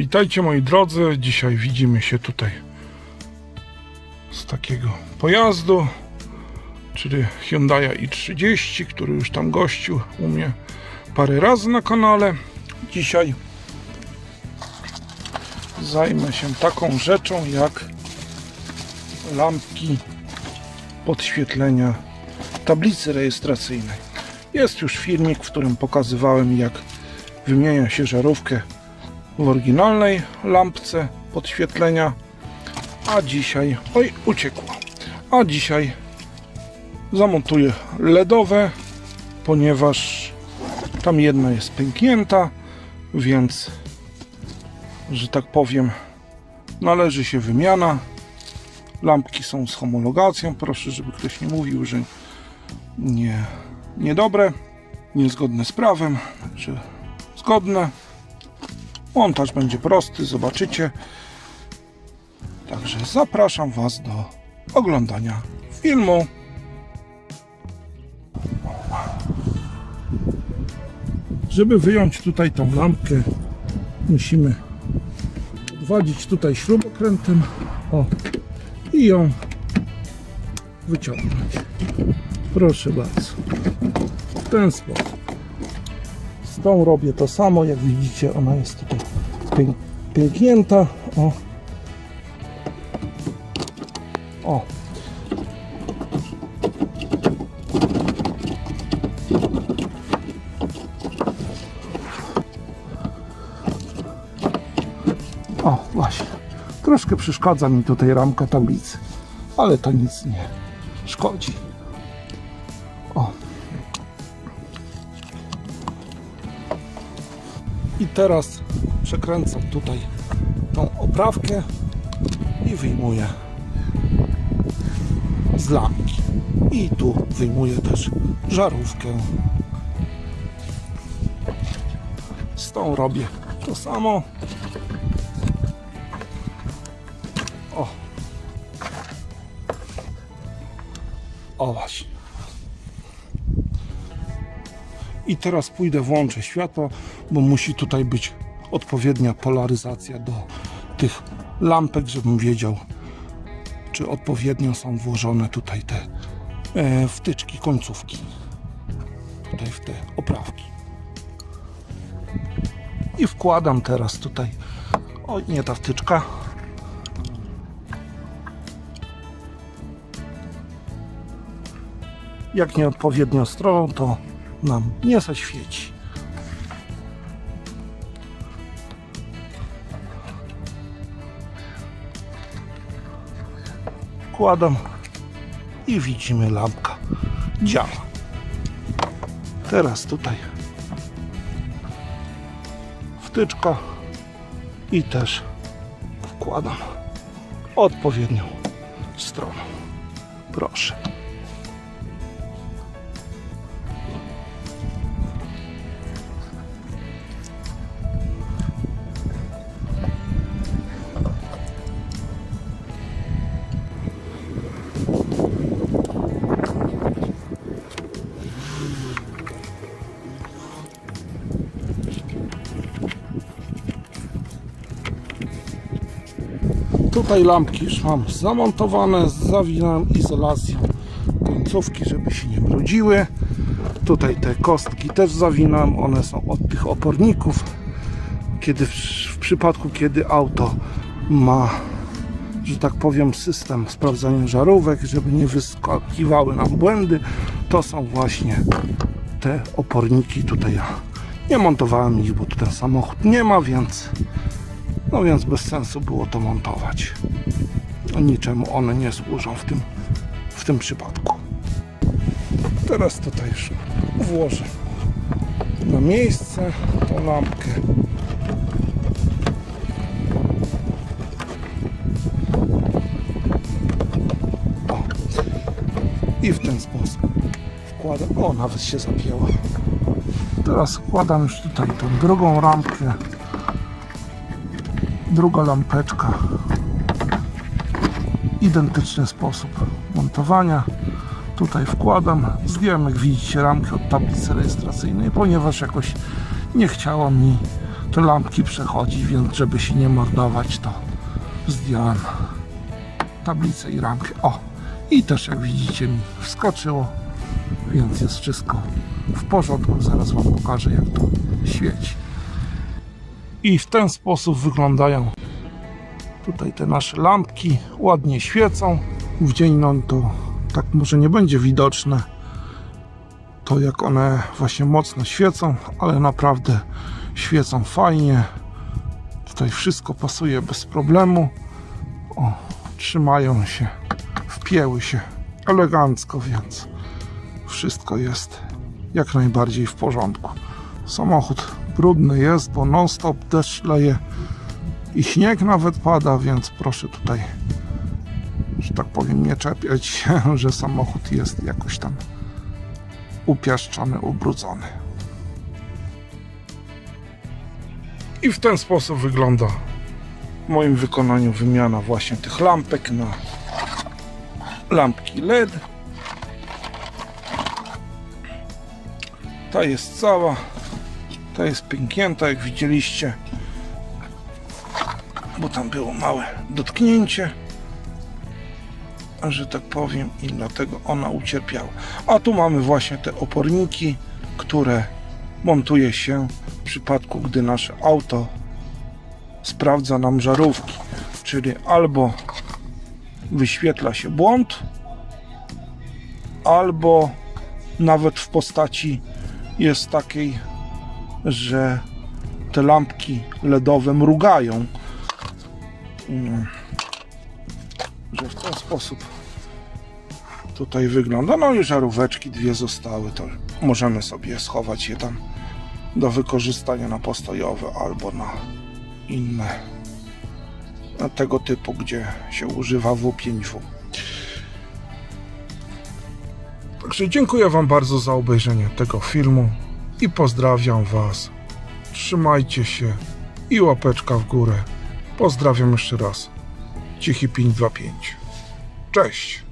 Witajcie moi drodzy. Dzisiaj widzimy się tutaj z takiego pojazdu, czyli Hyundai i30, który już tam gościł u mnie parę razy na kanale. Dzisiaj zajmę się taką rzeczą jak lampki podświetlenia tablicy rejestracyjnej. Jest już filmik, w którym pokazywałem jak wymienia się żarówkę w oryginalnej lampce podświetlenia, a dzisiaj, oj, uciekło, a dzisiaj zamontuję LEDowe, ponieważ tam jedna jest pęknięta, więc, że tak powiem, należy się wymiana. Lampki są z homologacją, proszę, żeby ktoś nie mówił, że nie, niedobre, niezgodne z prawem, czy zgodne. Montaż będzie prosty, zobaczycie. Także zapraszam Was do oglądania filmu. Żeby wyjąć tutaj tą lampkę, musimy odwadzić tutaj śrubokrętem o, i ją wyciągnąć. Proszę bardzo. W ten sposób. Z tą robię to samo, jak widzicie, ona jest tutaj pię- pęknięta. O. O. O, właśnie. Troszkę przeszkadza mi tutaj ramka tablicy, ale to nic nie szkodzi. Teraz przekręcam tutaj tą oprawkę i wyjmuję z lampki. I tu wyjmuję też żarówkę. Z tą robię to samo. O. O właśnie. I teraz pójdę, włączę światło, bo musi tutaj być odpowiednia polaryzacja do tych lampek, żebym wiedział, czy odpowiednio są włożone tutaj te e, wtyczki, końcówki. Tutaj w te oprawki. I wkładam teraz tutaj. Oj, nie ta wtyczka. Jak nieodpowiednio stroną, to nam nie zaświeci. Wkładam i widzimy lampka działa. Teraz tutaj wtyczka i też wkładam odpowiednią stroną. Proszę. Tutaj lampki już mam zamontowane, zawinam izolacją końcówki, żeby się nie brudziły. Tutaj te kostki też zawinam, one są od tych oporników. Kiedy w, w przypadku, kiedy auto ma, że tak powiem, system sprawdzania żarówek, żeby nie wyskakiwały nam błędy, to są właśnie te oporniki tutaj. Ja nie montowałem ich, bo ten samochód nie ma, więc no więc bez sensu było to montować. Niczemu one nie służą w tym, w tym przypadku. Teraz tutaj już włożę na miejsce tą lampkę. O. I w ten sposób wkładam. O, nawet się zapięła. Teraz wkładam już tutaj tą drugą lampkę druga lampeczka identyczny sposób montowania tutaj wkładam zdjąłem jak widzicie ramkę od tablicy rejestracyjnej ponieważ jakoś nie chciało mi te lampki przechodzi, więc żeby się nie mordować, to zdjąłem tablicę i ramkę. O! I też jak widzicie mi wskoczyło, więc jest wszystko w porządku. Zaraz Wam pokażę jak to świeci. I w ten sposób wyglądają tutaj te nasze lampki. Ładnie świecą. W dzień no to tak może nie będzie widoczne to jak one właśnie mocno świecą, ale naprawdę świecą fajnie. Tutaj wszystko pasuje bez problemu. O, trzymają się, wpięły się elegancko, więc wszystko jest jak najbardziej w porządku. Samochód brudny jest, bo non stop deszcz leje i śnieg nawet pada, więc proszę tutaj, że tak powiem, nie czepiać się, że samochód jest jakoś tam upiaszczony, ubrudzony. I w ten sposób wygląda w moim wykonaniu wymiana właśnie tych lampek na lampki LED. Ta jest cała, ta jest pęknięta, jak widzieliście, bo tam było małe dotknięcie, że tak powiem, i dlatego ona ucierpiała. A tu mamy właśnie te oporniki, które montuje się w przypadku, gdy nasze auto sprawdza nam żarówki, czyli albo wyświetla się błąd, albo nawet w postaci jest takiej, że te lampki LEDowe mrugają. Mm. Że w ten sposób tutaj wygląda. No i żaróweczki dwie zostały, to możemy sobie schować je tam do wykorzystania na postojowe albo na inne na tego typu, gdzie się używa W5W. Także dziękuję Wam bardzo za obejrzenie tego filmu i pozdrawiam Was. Trzymajcie się i łapeczka w górę. Pozdrawiam jeszcze raz. Cichy 525. Cześć!